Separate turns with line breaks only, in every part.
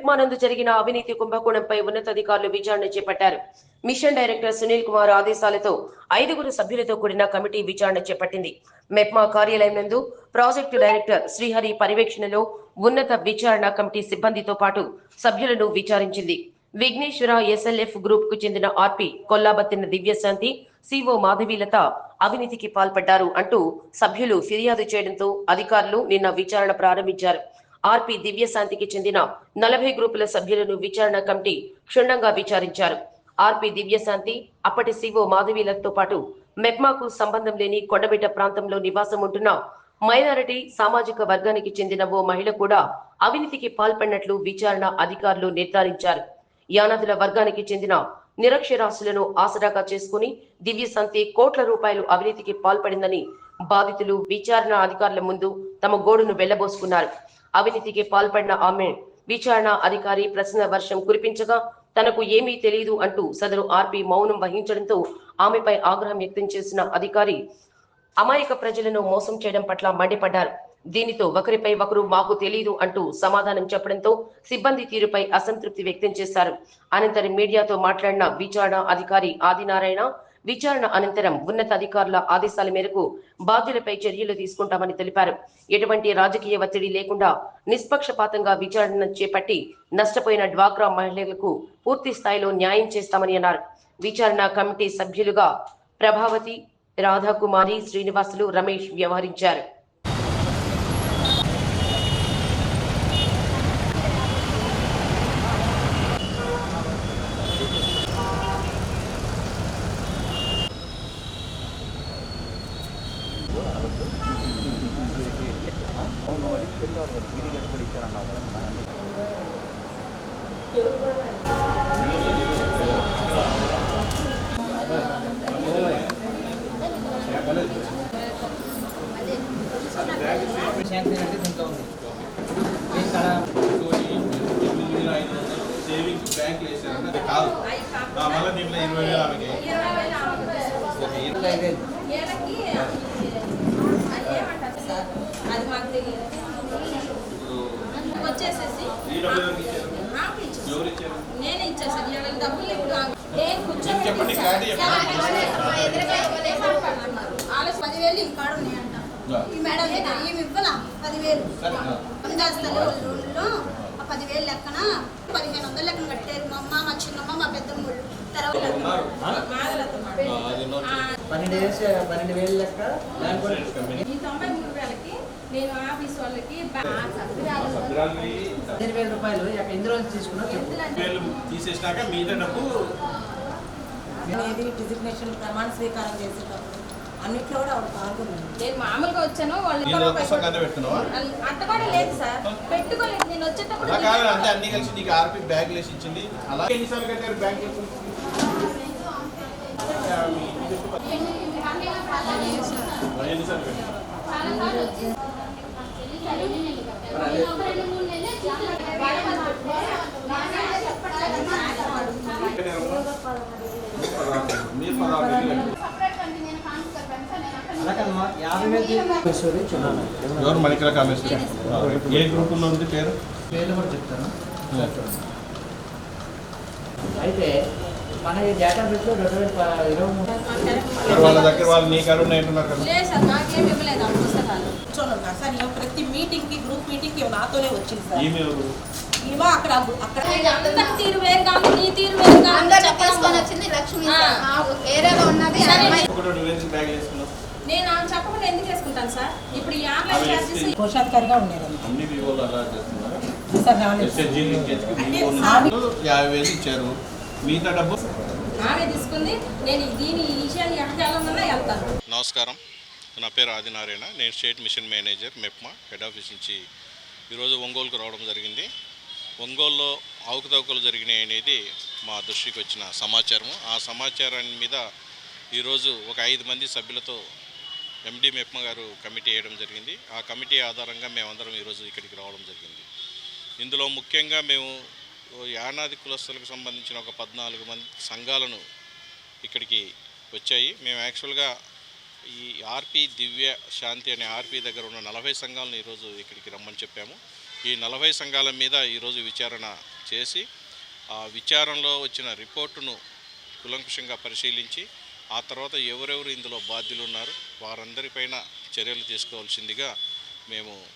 మెప్మానందు జరిగిన అవినీతి కుంభకోణంపై ఉన్నతాధికారులు విచారణ చేపట్టారు. మిషన్ డైరెక్టర్ సునీల్ కుమార్ ఆదేశాలతో ఐదుగురు సభ్యులతో కూడిన కమిటీ విచారణ చేపట్టింది. మెప్మా కార్యాలయం నందు ప్రాజెక్టు డైరెక్టర్ శ్రీహరి పర్యవేక్షణలో ఉన్నత విచారణ కమిటీ సిబ్బందితో పాటు సభ్యులను విచారించింది. విఘ్నేశ్వర ఎస్ఎల్ఎఫ్ గ్రూప్కు చెందిన ఆర్పి కొల్లాబత్తిన దివ్యశాంతి సిఓ మాధవీలత అవినీతికి పాల్పడ్డారు అంటూ సభ్యులు ఫిర్యాదు చేయడంతో అధికారులు నిన్న విచారణ ప్రారంభించారు. ఆర్పి దివ్యశాంతికి చెందిన నలభై గ్రూపుల సభ్యులను విచారణ కమిటీ క్షుణ్ణంగా విచారించారు. ఆర్పి దివ్యశాంతి అప్పటి సిఓ మాధవీలతో పాటు మెప్మాకు సంబంధం లేని కొండబిట్ట ప్రాంతంలో నివాసం ఉంటున్న మైనారిటీ సామాజిక వర్గానికి చెందిన ఓ మహిళ కూడా అవినీతికి పాల్పడినట్లు విచారణ అధికారులు నిర్ధారించారు. యానాదుల వర్గానికి చెందిన నిరక్షరాస్యులను ఆసరాగా చేసుకుని దివ్యశాంతి కోట్ల రూపాయలు అవినీతికి పాల్పడిందని బాధితులు విచారణ అధికారుల ముందు తమ గోడును వెళ్ళబోసుకున్నారు. అవినీతికి పాల్పడిన ఆమె విచారణ అధికారి ప్రశ్న వర్షం కురిపించగా తనకు ఏమీ తెలియదు అంటూ సదరు ఆర్పి మౌనం వహించడంతో ఆమెపై ఆగ్రహం వ్యక్తం చేసిన అధికారి అమాయక ప్రజలను మోసం చేయడం పట్ల మండిపడ్డారు. దీనితో ఒకరిపై ఒకరు మాకు తెలియదు అంటూ సమాధానం చెప్పడంతో సిబ్బంది తీరుపై అసంతృప్తి వ్యక్తం చేశారు. అనంతరం మీడియాతో మాట్లాడిన విచారణ అధికారి ఆదినారాయణ విచారణ అనంతరం ఉన్నతాధికారుల ఆదేశాల మేరకు బాధ్యులపై చర్యలు తీసుకుంటామని తెలిపారు. ఎటువంటి రాజకీయ ఒత్తిడి లేకుండా నిష్పక్షపాతంగా విచారణ చేపట్టి నష్టపోయిన డ్వాక్రా మహిళలకు పూర్తి స్థాయిలో న్యాయం చేస్తామని అన్నారు. విచారణ కమిటీ సభ్యులుగా ప్రభావతి రాధాకుమారి శ్రీనివాసులు రమేష్ వ్యవహరించారు.
శాంక్షన్ దీంట్లో ఉంది ఇక్కడ
సేవింగ్స్ బ్యాంక్ వేసారు అది కాదు మళ్ళీ దీంట్లో ఇరవై వేలు ఆమెకి
వచ్చేసేసి నేనే ఇచ్చేసాను డబ్బులు ఇప్పుడు నేను కూర్చొని
చెప్పండి, క్లారిటీ
ఆలోచన పదివేలు ఇంకా ఉన్నాయంట ఈ మేడం ఏమి ఈమె పదివేలు. పందాస్తలు ఊళ్ళో ఆ. పదివేలు లెక్కన పదిహేను వందలు లెక్కన కట్టారు మా అమ్మ మా చిన్నమ్మ మా పెద్దమ్మ. తర్వాత
పన్నెండు వేలు లెక్క.
ఈ తొంభై మూడు వేలకి నేను ఆఫీస్ వాళ్ళకి
పదిహేను వేల రూపాయలు. ఎందులో
తీసేసినాక మిగతా డబ్బు
అనేది డిజిగ్నేషన్ ప్రమాణ స్వీకారం చేసేటప్పుడు అన్నిట్లో కూడా ఆవిడ పాల్గొంది
నేను మామూలుగా వచ్చాను వాళ్ళు అంత కూడా లేదు సార్. పెట్టుకోలేదు. నేను వచ్చేటప్పుడు
అంటే అన్ని కలిసి నీకు ఆర్పి బ్యాగ్ లేసి ఇచ్చింది. అలా ఎన్నిసార్లు కట్టారు బ్యాంక్ ఎన్నిసార్లు కట్టారు మీరు పదహారు వేలు కట్టారు.
అలా కదమ్మా యాభై వేలు తీసుకొని చూడాలి
ఎవరు మణికల కామేశ్వరి ఏ గ్రూపుల్లో ఉంది పేరు?
పేర్లు కూడా చెప్తాను. అయితే మన ఈ డేటాబేస్లో రెండు వేల ఇరవై మూడు
వాళ్ళ దగ్గర వాళ్ళు నీ కారు కదా.
లేదు సార్ నాకేమి ఇవ్వలేదు ఆ పుస్తకాలు.
కూర్చొని ఉన్నారు సార్ ఈమె ప్రతి మీటింగ్కి గ్రూప్ మీటింగ్కి నాతోనే వచ్చింది సార్.
ఈమె ఎవరు?
ఈమె అక్కడ
తీరు వేరుగా నీ వేరుగా.
వచ్చింది లక్ష్మి ఏరియాలో ఉన్నది
ఒకటి బ్యాగ్
నేను ఆమె చెప్పకుండా ఎందుకు వేసుకుంటాను సార్? ఇప్పుడు ఈ ఆన్లైన్
ఆమె
క్లాసెస్
ఇస్తే-
కోశాధికారిగా ఉండేది
అన్ని వివోలు అలా చేస్తున్నారు?
సార్ రాలేదు
ఎస్ఎస్జీ లింకేజ్కి
అంటే
వివో
ఆమె-
నుంచి యాభై వేలు ఇచ్చారు. మిగతా డబ్బు?
ఆమె తీసుకుంది. నేను దీని ఈ విషయాన్ని ఎక్కడికెళ్ళమన్నా వెళ్తాను.
నమస్కారం. నా పేరు ఆదినారాయణ. నేను state mission manager MEPMA head office నుంచి ఈరోజు ఒంగోలుకు రావడం జరిగింది. ఒంగోలులో అవకతవకలు జరిగినాయి అనేది మా దృష్టికి వచ్చిన సమాచారము. ఆ సమాచారాన్ని మీద ఈరోజు ఒక ఐదు మంది సభ్యులతో ఎండి మెప్మ గారు కమిటీ వేయడం జరిగింది. ఆ కమిటీ ఆధారంగా మేమందరం ఈరోజు ఇక్కడికి రావడం జరిగింది. ఇందులో ముఖ్యంగా మేము ఓ యానాది కులస్తులకు సంబంధించిన ఒక పద్నాలుగు మంది సంఘాలను ఇక్కడికి వచ్చాయి. మేము యాక్చువల్గా ఈ ఆర్పి దివ్య శాంతి అనే ఆర్పి దగ్గర ఉన్న నలభై సంఘాలను ఈరోజు ఇక్కడికి రమ్మని చెప్పాము. ఈ నలభై సంఘాల మీద ఈరోజు విచారణ చేసి ఆ విచారణలో వచ్చిన రిపోర్టును కులంకుషంగా పరిశీలించి ఆ తర్వాత ఎవరెవరు ఇందులో బాధ్యులు ఉన్నారు వారందరిపైన చర్యలు తీసుకోవాల్సిందిగా మేము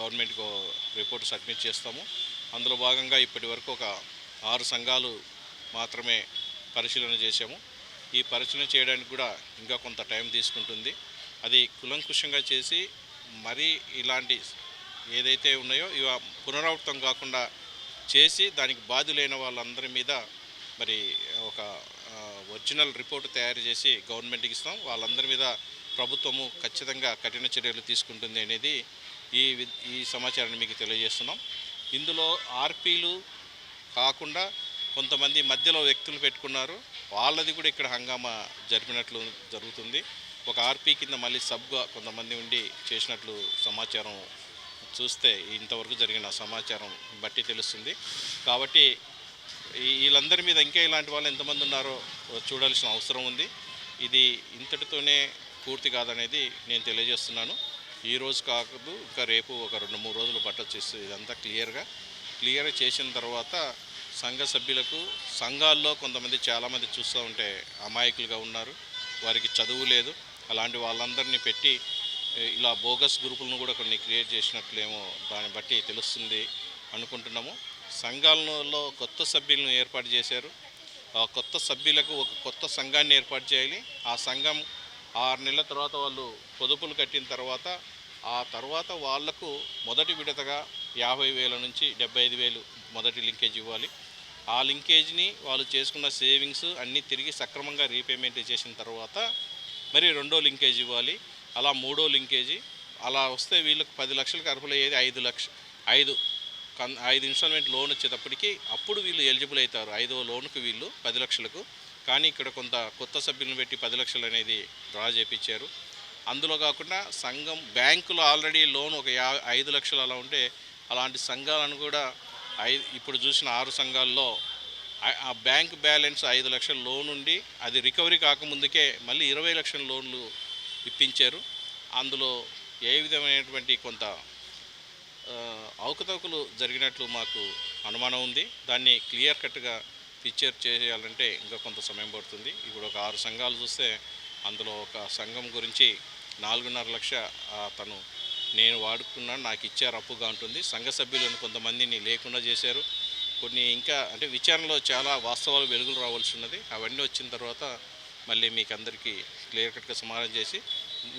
గవర్నమెంట్కు రిపోర్ట్ సబ్మిట్ చేస్తాము. అందులో భాగంగా ఇప్పటి వరకు ఒక ఆరు సంఘాలు మాత్రమే పరిశీలన చేశాము. ఈ పరిశీలన చేయడానికి కూడా ఇంకా కొంత టైం తీసుకుంటుంది. అది కులంకుషంగా చేసి మరీ ఇలాంటి ఏదైతే ఉన్నాయో ఇవ పునరావృతం కాకుండా చేసి దానికి బాధ్యులైన వాళ్ళందరి మీద మరి ఒక ఒరిజినల్ రిపోర్ట్ తయారు చేసి గవర్నమెంట్కి ఇస్తాం. వాళ్ళందరి మీద ప్రభుత్వము ఖచ్చితంగా కఠిన చర్యలు తీసుకుంటుంది అనేది ఈ వి- ఈ సమాచారాన్ని మీకు తెలియజేస్తున్నాం. ఇందులో ఆర్పీలు కాకుండా కొంతమంది మధ్యలో వ్యక్తులు పెట్టుకున్నారు. వాళ్ళది కూడా ఇక్కడ హంగామా జరిపినట్లు జరుగుతుంది. ఒక ఆర్పీ కింద మళ్ళీ సబ్గా కొంతమంది ఉండి చేసినట్లు సమాచారం చూస్తే ఇంతవరకు జరిగిన సమాచారం బట్టి తెలుస్తుంది. కాబట్టి వీళ్ళందరి మీద ఇంకా ఇలాంటి వాళ్ళు ఎంతమంది ఉన్నారో చూడాల్సిన అవసరం ఉంది. ఇది ఇంతటితోనే పూర్తి కాదనేది నేను తెలియజేస్తున్నాను. ఈ రోజు కాకదు ఇంకా రేపు ఒక రెండు మూడు రోజులు పట్టొచ్చు ఇదంతా క్లియర్గా. క్లియర్ చేసిన తర్వాత సంఘ సభ్యులకు సంఘాల్లో కొంతమంది చాలామంది చూస్తూ ఉంటే అమాయకులుగా ఉన్నారు. వారికి చదువు లేదు. అలాంటి వాళ్ళందరినీ పెట్టి ఇలా బోగస్ గ్రూపులను కూడా కొన్ని క్రియేట్ చేసినట్లేమో దాన్ని బట్టి తెలుస్తుంది అనుకుంటున్నాము. సంఘాలలో కొత్త సభ్యులను ఏర్పాటు చేశారు. ఆ కొత్త సభ్యులకు ఒక కొత్త సంఘాన్ని ఏర్పాటు చేయాలి. ఆ సంఘం ఆరు నెలల తర్వాత వాళ్ళు పొదుపులు కట్టిన తర్వాత ఆ తర్వాత వాళ్ళకు మొదటి విడతగా యాభై వేల నుంచి డెబ్బై ఐదు వేలు మొదటి లింకేజ్ ఇవ్వాలి. ఆ లింకేజ్ని వాళ్ళు చేసుకున్న సేవింగ్స్ అన్నీ తిరిగి సక్రమంగా రీపేమెంట్ చేసిన తర్వాత మరి రెండో లింకేజ్ ఇవ్వాలి. అలా మూడో లింకేజీ అలా వస్తే వీళ్ళకి పది లక్షలకు అర్హులయ్యేది ఐదు లక్ష ఐదు ఐదు ఇన్స్టాల్మెంట్ లోన్ వచ్చేటప్పటికి అప్పుడు వీళ్ళు ఎలిజిబుల్ అవుతారు. ఐదో లోన్కి వీళ్ళు పది లక్షలకు. కానీ ఇక్కడ కొంత కొత్త సభ్యులను పెట్టి పది లక్షలు అనేది డ్రా చేపించారు అందులో కాకుండా సంఘం బ్యాంకులో ఆల్రెడీ లోన్ ఒక యా ఐదు లక్షలు అలా ఉంటే అలాంటి సంఘాలను కూడా ఐ ఇప్పుడు చూసిన ఆరు సంఘాల్లో ఆ- బ్యాంక్ బ్యాలెన్స్ ఐదు లక్షల లోన్ ఉండి అది రికవరీ కాకముందుకే మళ్ళీ ఇరవై లక్షల లోన్లు ఇప్పించారు. అందులో ఏ విధమైనటువంటి కొంత అవకతవకలు జరిగినట్లు మాకు అనుమానం ఉంది. దాన్ని క్లియర్ కట్గా పిక్చర్ చేయాలంటే ఇంకా కొంత సమయం పడుతుంది. ఇప్పుడు ఒక ఆరు సంఘాలు చూస్తే అందులో ఒక సంఘం గురించి నాలుగున్నర లక్ష తను నేను వాడుకున్నాను నాకు ఇచ్చారు అప్పుగా ఉంటుంది. సంఘ సభ్యులను కొంతమందిని లేకుండా చేశారు. కొన్ని ఇంకా అంటే విచారణలో చాలా వాస్తవాలు వెలుగులు రావాల్సి ఉన్నది. అవన్నీ వచ్చిన తర్వాత మళ్ళీ మీకు అందరికీ క్లియర్ కట్గా సమాధానం చేసి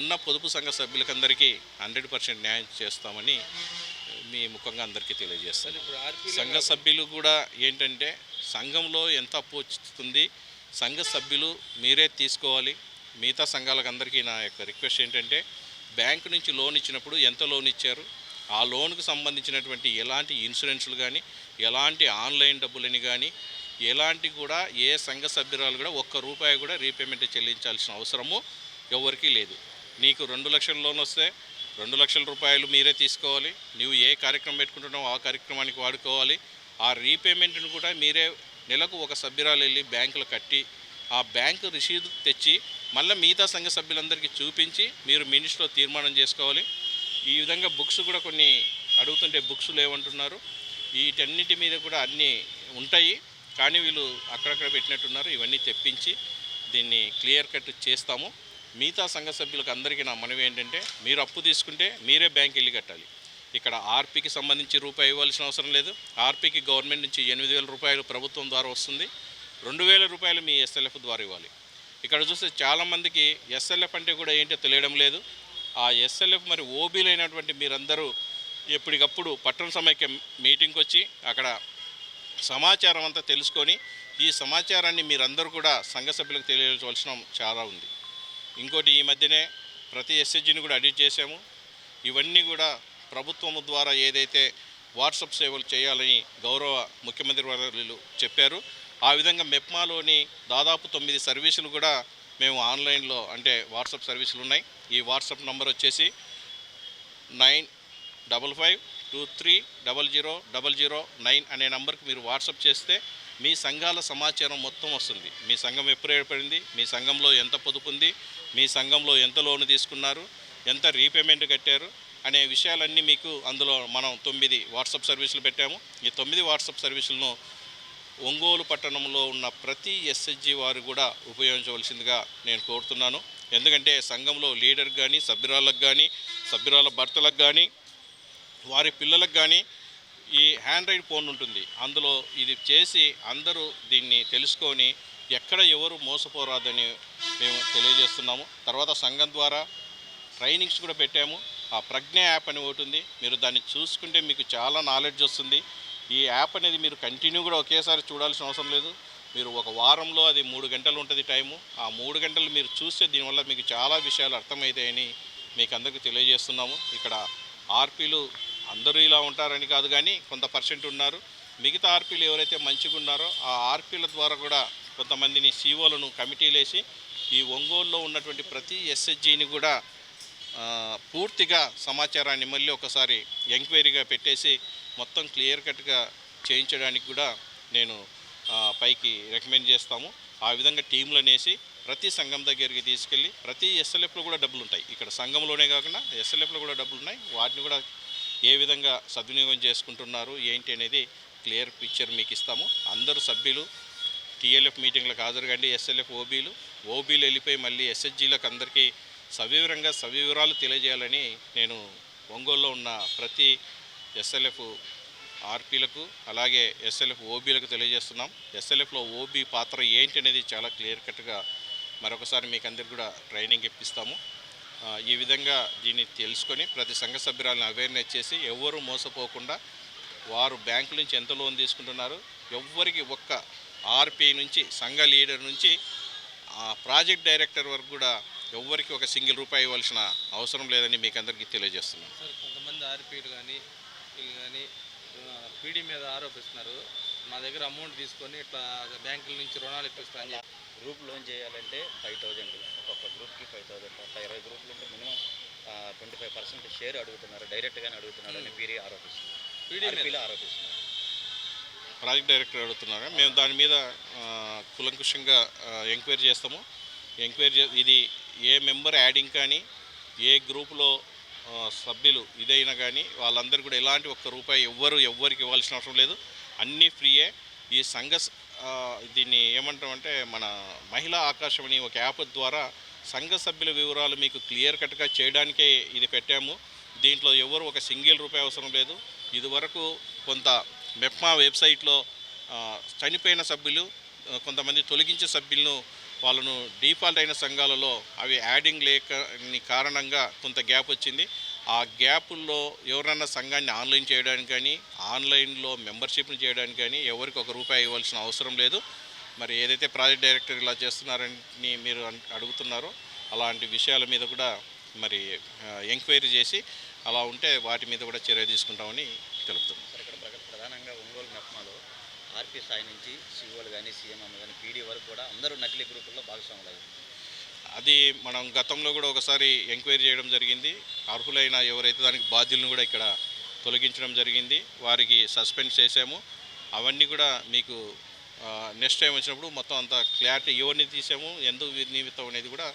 ఉన్న పొదుపు సంఘ సభ్యులకందరికీ హండ్రెడ్ పర్సెంట్ న్యాయం చేస్తామని మీ ముఖంగా అందరికీ తెలియజేస్తాను. సంఘ సభ్యులు కూడా ఏంటంటే సంఘంలో ఎంత అప్పు వస్తుంది సంఘ సభ్యులు మీరే తీసుకోవాలి. మిగతా సంఘాలకు అందరికీ నా యొక్క రిక్వెస్ట్ ఏంటంటే బ్యాంకు నుంచి లోన్ ఇచ్చినప్పుడు ఎంత లోన్ ఇచ్చారు? ఆ లోన్కు సంబంధించినటువంటి ఎలాంటి ఇన్సూరెన్స్లు కానీ ఎలాంటి ఆన్లైన్ డబ్బులని కానీ ఎలాంటి కూడా ఏ సంఘ సభ్యురాలు కూడా ఒక్క రూపాయి కూడా రీపేమెంట్ చెల్లించాల్సిన అవసరము ఎవరికీ లేదు. నీకు రెండు లక్షల లోన్ వస్తే రెండు లక్షల రూపాయలు మీరే తీసుకోవాలి. నువ్వు ఏ కార్యక్రమం పెట్టుకుంటున్నావు ఆ కార్యక్రమానికి వాడుకోవాలి. ఆ రీపేమెంట్ను కూడా మీరే నెలకు ఒక సభ్యురాలు వెళ్ళి బ్యాంకులో కట్టి ఆ బ్యాంకు రిసీవ్ తెచ్చి మళ్ళీ మిగతా సంఘ సభ్యులందరికీ చూపించి మీరు మినిస్ట్లో తీర్మానం చేసుకోవాలి. ఈ విధంగా బుక్స్ కూడా కొన్ని అడుగుతుంటే బుక్స్ లేవంటున్నారు. వీటన్నిటి మీద కూడా అన్నీ ఉంటాయి. కానీ వీళ్ళు అక్కడక్కడ పెట్టినట్టున్నారు. ఇవన్నీ తెప్పించి దీన్ని క్లియర్ కట్ చేస్తాము. మిగతా సంఘ సభ్యులకు అందరికీ నా మనవి ఏంటంటే మీరు అప్పు తీసుకుంటే మీరే బ్యాంక్ వెళ్ళి కట్టాలి. ఇక్కడ ఆర్పీకి సంబంధించి రూపాయి ఇవ్వాల్సిన అవసరం లేదు. ఆర్పీకి గవర్నమెంట్ నుంచి ఎనిమిది వేల రూపాయలు ప్రభుత్వం ద్వారా వస్తుంది. రెండు వేల రూపాయలు మీ ఎస్ఎల్ఎఫ్ ద్వారా ఇవ్వాలి. ఇక్కడ చూస్తే చాలామందికి ఎస్ఎల్ఎఫ్ అంటే కూడా ఏంటో తెలియడం లేదు. ఆ ఎస్ఎల్ఎఫ్ మరి ఓబీలు అయినటువంటి మీరందరూ ఎప్పటికప్పుడు పట్టణ సమైక్య మీటింగ్కి వచ్చి అక్కడ సమాచారం అంతా తెలుసుకొని ఈ సమాచారాన్ని మీరందరూ కూడా సంఘ సభ్యులకు తెలియజేయవలసిన చాలా ఉంది. ఇంకోటి ఈ మధ్యనే ప్రతి ఎస్హెచ్జిని కూడా అడిట్ చేశాము. ఇవన్నీ కూడా ప్రభుత్వము ద్వారా ఏదైతే వాట్సాప్ సేవలు చేయాలని గౌరవ ముఖ్యమంత్రి వర్యులు చెప్పారు. ఆ విధంగా మెప్మాలోని దాదాపు తొమ్మిది సర్వీసులు కూడా మేము ఆన్లైన్లో అంటే వాట్సాప్ సర్వీసులు ఉన్నాయి. ఈ వాట్సాప్ నంబర్ వచ్చేసి nine double five two three double zero double zero nine అనే నంబర్కి మీరు వాట్సాప్ చేస్తే మీ సంఘాల సమాచారం మొత్తం వస్తుంది. మీ సంఘం ఎప్పుడు ఏర్పడింది? మీ సంఘంలో ఎంత పొదుపు ఉంది? మీ సంఘంలో ఎంత లోన్ తీసుకున్నారు? ఎంత రీపేమెంట్ కట్టారు? అనే విషయాలన్నీ మీకు అందులో మనం తొమ్మిది వాట్సాప్ సర్వీసులు పెట్టాము. ఈ తొమ్మిది వాట్సాప్ సర్వీసులను ఒంగోలు పట్టణంలో ఉన్న ప్రతి ఎస్హెచ్జి వారు కూడా ఉపయోగించవలసిందిగా నేను కోరుతున్నాను. ఎందుకంటే సంఘంలో లీడర్ కానీ సభ్యురాలకు కానీ సభ్యురాల భర్తలకు కానీ వారి పిల్లలకు కానీ ఈ హ్యాండ్ ఫోన్ ఉంటుంది. అందులో ఇది చేసి అందరూ దీన్ని తెలుసుకొని ఎక్కడ ఎవరు మోసపోరాదని మేము తెలియజేస్తున్నాము. తర్వాత సంఘం ద్వారా ట్రైనింగ్స్ కూడా పెట్టాము. ఆ ప్రజ్ఞ యాప్ అని ఒకటి ఉంది. మీరు దాన్ని చూసుకుంటే మీకు చాలా నాలెడ్జ్ వస్తుంది. ఈ యాప్ అనేది మీరు కంటిన్యూ కూడా ఒకేసారి చూడాల్సిన అవసరం లేదు. మీరు ఒక వారంలో అది మూడు గంటలు ఉంటుంది టైము. ఆ మూడు గంటలు మీరు చూస్తే దీనివల్ల మీకు చాలా విషయాలు అర్థమవుతాయని మీకు అందరికీ తెలియజేస్తున్నాము. ఇక్కడ ఆర్పీలు అందరూ ఇలా ఉంటారని కాదు కానీ కొంత పర్సెంట్ ఉన్నారు. మిగతా ఆర్పీలు ఎవరైతే మంచిగా ఉన్నారో ఆ ఆర్పీల ద్వారా కూడా కొంతమందిని సీఓలను కమిటీలేసి ఈ ఒంగోలులో ఉన్నటువంటి ప్రతి ఎస్హెచ్జిని కూడా పూర్తిగా సమాచారాన్ని మళ్ళీ ఒకసారి ఎంక్వైరీగా పెట్టేసి మొత్తం క్లియర్ కట్గా చేయించడానికి కూడా నేను పైకి రికమెండ్ చేస్తాము. ఆ విధంగా టీంలను వేసి ప్రతి సంఘం దగ్గరికి తీసుకెళ్ళి ప్రతి ఎస్ఎల్ఎఫ్లో కూడా డబ్బులు ఉంటాయి ఇక్కడ సంఘంలోనే కాకుండా ఎస్ఎల్ఎఫ్లో కూడా డబ్బులు ఉన్నాయి వాటిని కూడా ఏ విధంగా సద్వినియోగం చేసుకుంటున్నారు ఏంటి అనేది క్లియర్ పిక్చర్ మీకు ఇస్తాము. అందరు సభ్యులు టీఎల్ఎఫ్ మీటింగ్లకు హాజరుగండి ఎస్ఎల్ఎఫ్ ఓబీలు. ఓబీలు వెళ్ళిపోయి మళ్ళీ ఎస్ఎస్జీలకు అందరికీ సవివరంగా సవివరాలు తెలియజేయాలని నేను ఒంగోలులో ఉన్న ప్రతి ఎస్ఎల్ఎఫ్ ఆర్పీలకు అలాగే ఎస్ఎల్ఎఫ్ ఓబీలకు తెలియజేస్తున్నాం. ఎస్ఎల్ఎఫ్లో ఓబీ పాత్ర ఏంటి అనేది చాలా క్లియర్ కట్గా మరొకసారి మీకు అందరికి కూడా ట్రైనింగ్ ఇప్పిస్తాము. ఈ విధంగా దీన్ని తెలుసుకొని ప్రతి సంఘ సభ్యురాలను అవేర్నెస్ చేసి ఎవరు మోసపోకుండా వారు బ్యాంకు నుంచి ఎంత లోన్ తీసుకుంటున్నారు ఎవ్వరికి ఒక్క ఆర్పీ నుంచి సంఘ లీడర్ నుంచి ఆ ప్రాజెక్ట్ డైరెక్టర్ వరకు కూడా ఎవ్వరికి ఒక సింగిల్ రూపాయి ఇవ్వాల్సిన అవసరం లేదని మీకు అందరికీ తెలియజేస్తున్నాను.
సార్ కొంతమంది ఆర్పీలు కానీ వీళ్ళు కానీ పీడీ మీద ఆరోపిస్తున్నారు. మా దగ్గర అమౌంట్ తీసుకొని ఇట్లా బ్యాంకుల నుంచి రుణాలు ఇప్పిస్తాను
గ్రూప్ లోన్ చేయాలంటే ఫైవ్ థౌజండ్. ఒక్కొక్క గ్రూప్కి ఫైవ్ థౌజండ్ అట్లా ఇరవై గ్రూపులు ఉంటే minimum twenty five percent share అడుగుతున్నారు. డైరెక్ట్గానే అడుగుతున్నారు అని పీడీ ఆరోపిస్తున్నారు. ఆరోపిస్తున్నారు.
ప్రాజెక్ట్ డైరెక్టర్ అడుగుతున్నారు? మేము దాని మీద కులంకుషంగా ఎంక్వైరీ చేస్తాము. ఎంక్వైరీ చే ఇది ఏ మెంబర్ యాడింగ్ కానీ ఏ గ్రూపులో సభ్యులు ఇదైనా కానీ వాళ్ళందరూ కూడా ఎలాంటి ఒక్క రూపాయి ఎవ్వరు ఎవ్వరికి ఇవ్వాల్సిన అవసరం లేదు. అన్నీ ఫ్రీయే. ఈ సంఘ దీన్ని ఏమంటామంటే మన మహిళా ఆకాశవాణి ఒక యాప్ ద్వారా సంఘ సభ్యుల వివరాలు మీకు క్లియర్ కట్గా చేయడానికే ఇది పెట్టాము. దీంట్లో ఎవరు ఒక సింగిల్ రూపాయి అవసరం లేదు. ఇదివరకు కొంత మెప్మా వెబ్సైట్లో చనిపోయిన సభ్యులు కొంతమంది తొలగించే సభ్యులను వాళ్ళను డిఫాల్ట్ అయిన సంఘాలలో అవి యాడింగ్ లేక కారణంగా కొంత గ్యాప్ వచ్చింది. ఆ గ్యాపుల్లో ఎవరన్నా సంఘాన్ని ఆన్లైన్ చేయడానికి కానీ ఆన్లైన్లో మెంబర్షిప్ని చేయడానికి కానీ ఎవరికి ఒక రూపాయి ఇవ్వాల్సిన అవసరం లేదు. మరి ఏదైతే ప్రాజెక్ట్ డైరెక్టర్ ఇలా చేస్తున్నారని మీరు అడుగుతున్నారో అలాంటి విషయాల మీద కూడా మరి ఎంక్వైరీ చేసి అలా ఉంటే వాటి మీద కూడా చర్య తీసుకుంటామని తెలుపుతున్నాం.
ప్రధానంగా ఒంగోలు మెప్మాలో ఆర్పీ స్థాయి నుంచి సీఓలు కానీ సీఎం కానీ పీడీ వరకు కూడా అందరూ నకిలీ గ్రూపుల్లో భాగస్వాములు అయ్యారు
అది మనం గతంలో కూడా ఒకసారి ఎంక్వైరీ చేయడం జరిగింది. అర్హులైన ఎవరైతే దానికి బాధ్యులను కూడా ఇక్కడ తొలగించడం జరిగింది. వారికి సస్పెండ్ చేసాము అవన్నీ కూడా మీకు నెక్స్ట్ టైం వచ్చినప్పుడు మొత్తం అంత క్లారిటీ ఎవరిని తీసాము ఎందుకు నిమిత్తం అనేది కూడా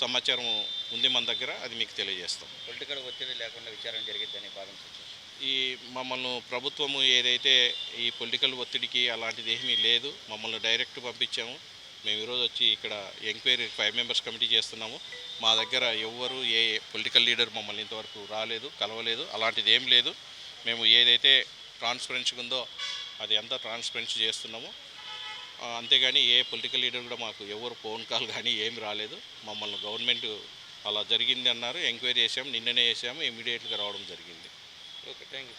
సమాచారం ఉంది మన దగ్గర అది మీకు తెలియజేస్తాం.
పొలిటికల్ ఒత్తిడి లేకుండా విచారణ జరిగిద్దని భావించవచ్చు.
ఈ మమ్మల్ని ప్రభుత్వము ఏదైతే ఈ పొలిటికల్ ఒత్తిడికి అలాంటిది ఏమీ లేదు మమ్మల్ని డైరెక్ట్ పంపించాము. మేము ఈరోజు వచ్చి ఇక్కడ ఎంక్వైరీ ఫైవ్ మెంబర్స్ కమిటీ చేస్తున్నాము. మా దగ్గర ఎవ్వరు ఏ పొలిటికల్ లీడర్ మమ్మల్ని ఇంతవరకు రాలేదు కలవలేదు అలాంటిది ఏం లేదు. మేము ఏదైతే ట్రాన్స్పరెన్సీ ఉందో అది అంతా ట్రాన్స్పరెన్సీ చేస్తున్నాము. అంతేగాని ఏ పొలిటికల్ లీడర్ కూడా మాకు ఎవరు ఫోన్ కాల్ కానీ ఏమి రాలేదు. మమ్మల్ని గవర్నమెంట్ అలా జరిగింది అన్నారు. ఎంక్వైరీ చేసాము నిన్ననే చేసాము ఇమీడియట్గా రావడం జరిగింది.
Okay thank you